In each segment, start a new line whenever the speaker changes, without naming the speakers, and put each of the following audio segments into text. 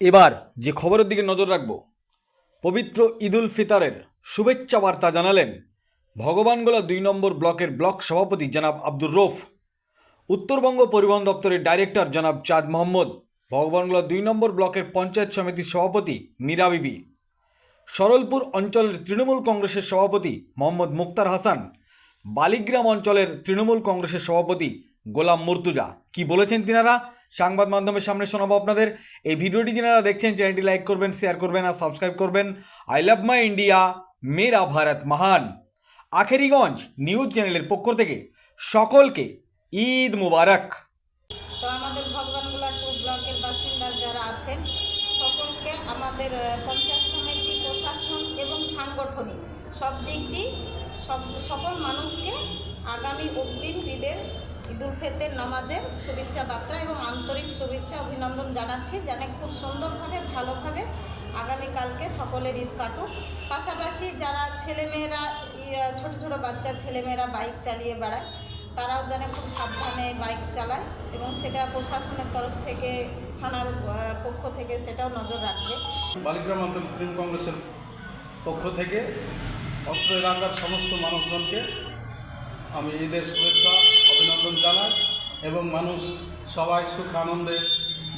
এবার যে খবরের দিকে নজর রাখব, পবিত্র ঈদুল ফিতরের শুভেচ্ছা বার্তা জানালেন ভগবানগোলা দুই নম্বর ব্লকের ব্লক সভাপতি জনাব আব্দুর রৌফ, উত্তরবঙ্গ পরিবহন দপ্তরের ডাইরেক্টর জনাব চাঁদ মোহাম্মদ, ভগবানগোলা দুই নম্বর ব্লকের পঞ্চায়েত সমিতির সভাপতি মীরা বিবি, সরলপুর অঞ্চলের তৃণমূল কংগ্রেসের সভাপতি মোহাম্মদ মুক্তার হাসান, বালিগ্রাম অঞ্চলের তৃণমূল কংগ্রেসের সভাপতি গোলাম মুর্তুজা। কি বলেছেন তিনারা? সংবাদ মাধ্যমের সামনে শোনাবো আপনাদের। এই ভিডিওটি যারা দেখছেন, চ্যানেলটি লাইক করবেন, শেয়ার করবেন আর সাবস্ক্রাইব করবেন। আই লাভ মাই ইন্ডিয়া, মেরা ভারত মহান। আখেরিগঞ্জ নিউজ চ্যানেলের পক্ষ থেকে সকলকে ঈদ মুবারক।
আমাদের ব্লকের বাসিন্দা যারা আছেন, সকলকে আমাদের পঞ্চায়েত সমিতি প্রশাসন এবং সাংগঠনিক সব দিক দিয়ে সব, সকল মানুষকে আগামী অগ্রিম ঈদের ঈদুল ফেতের নামাজের শুভেচ্ছা বার্তা এবং আন্তরিক শুভেচ্ছা অভিনন্দন জানাচ্ছি। যেন খুব সুন্দরভাবে, ভালোভাবে আগামীকালকে সকলের ঈদ কাটুক। পাশাপাশি যারা ছেলেমেয়েরা ছোট ছোট বাচ্চা, ছেলেমেয়েরা বাইক চালিয়ে বেড়ায়, তারাও যেন খুব সাবধানে বাইক চালায় এবং সেটা প্রশাসনের তরফ থেকে, থানার পক্ষ থেকে সেটাও নজর রাখবে।
বালিগ্রাম অঞ্চল তৃণমূল কংগ্রেসের পক্ষ থেকে অস্ত্র এলাকার সমস্ত মানুষজনকে আমি ঈদের শুভেচ্ছা এবং মানুষ সবাই সুখ আনন্দে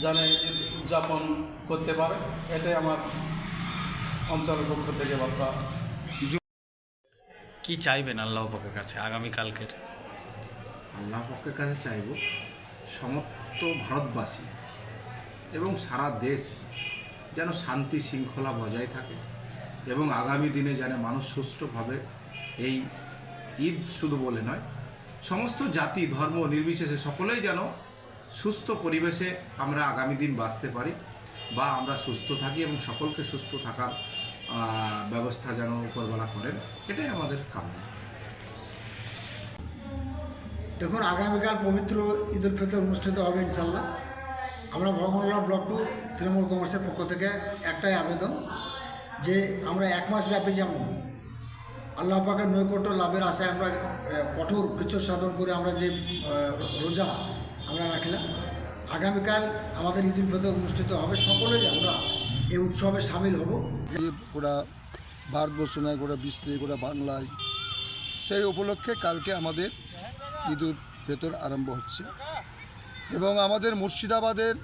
জানে ঈদ উদযাপন করতে পারে। এটাই আমার অঞ্চলের পক্ষ থেকে বার্তা।
কি চাইবেন আল্লাহ পাকের কাছে আগামীকালকের
আল্লাহ পক্ষের কাছে চাইব সমস্ত ভারতবাসী এবং সারা দেশ যেন শান্তি শৃঙ্খলা বজায় থাকে এবং আগামী দিনে যেন মানুষ সুষ্ঠুভাবে এই ঈদ শুধু বলে নয় সমস্ত জাতি, ধর্ম নির্বিশেষে সকলেই যেন সুস্থ পরিবেশে আমরা আগামী দিন বাঁচতে পারি বা আমরা সুস্থ থাকি এবং সকলকে সুস্থ থাকার ব্যবস্থা যেন উপরবেলা করেন, এটাই আমাদের কাম্য।
দেখুন, আগামীকাল পবিত্র ঈদ উল ফিতর অনুষ্ঠিত হবে ইনশাল্লাহ আমরা ভগবানলা ব্লক টু তৃণমূল কংগ্রেসের পক্ষ থেকে একটাই আবেদন যে আমরা এক মাস ব্যাপী যেমন আল্লাহ পাকের নৈকট্য লাভের আশায় আমরা কঠোর কিছু সাধন করে আমরা যে রোজা আমরা রাখলাম, আগামীকাল আমাদের ঈদ উল ফিতর অনুষ্ঠিত হবে। সকলেই আমরা এই উৎসবে সামিল হব।
গোটা ভারতবর্ষ নয়, গোটা বিশ্বে, গোটা বাংলায় সেই উপলক্ষে কালকে আমাদের ঈদ উল ফিতর আরম্ভ হচ্ছে এবং আমাদের মুর্শিদাবাদের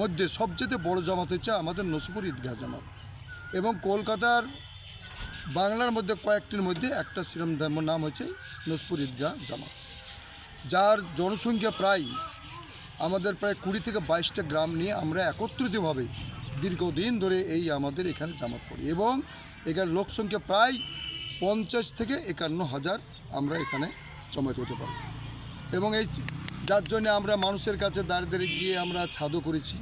মধ্যে সবচেয়ে বড় জামাত হচ্ছে আমাদের নসিপুর ঈদগাহ জামাত এবং কলকাতার বাংলার মধ্যে কয়েকটির মধ্যে একটা শ্রীরাম ধর্ম নাম হচ্ছে নসপুর ঈদগাহ জামাত, যার জনসংখ্যা প্রায় আমাদের প্রায় কুড়ি থেকে বাইশটা গ্রাম নিয়ে আমরা একত্রিতভাবে দীর্ঘদিন ধরে এই আমাদের এখানে জামাত পড়ি এবং এখানে লোক সংখ্যা প্রায় পঞ্চাশ থেকে একান্ন হাজার আমরা এখানে জমায়েত হতে পারি। এবং এই যার জন্য আমরা মানুষের কাছে দাঁড়িয়ে গিয়ে আমরা ছাদও করেছি।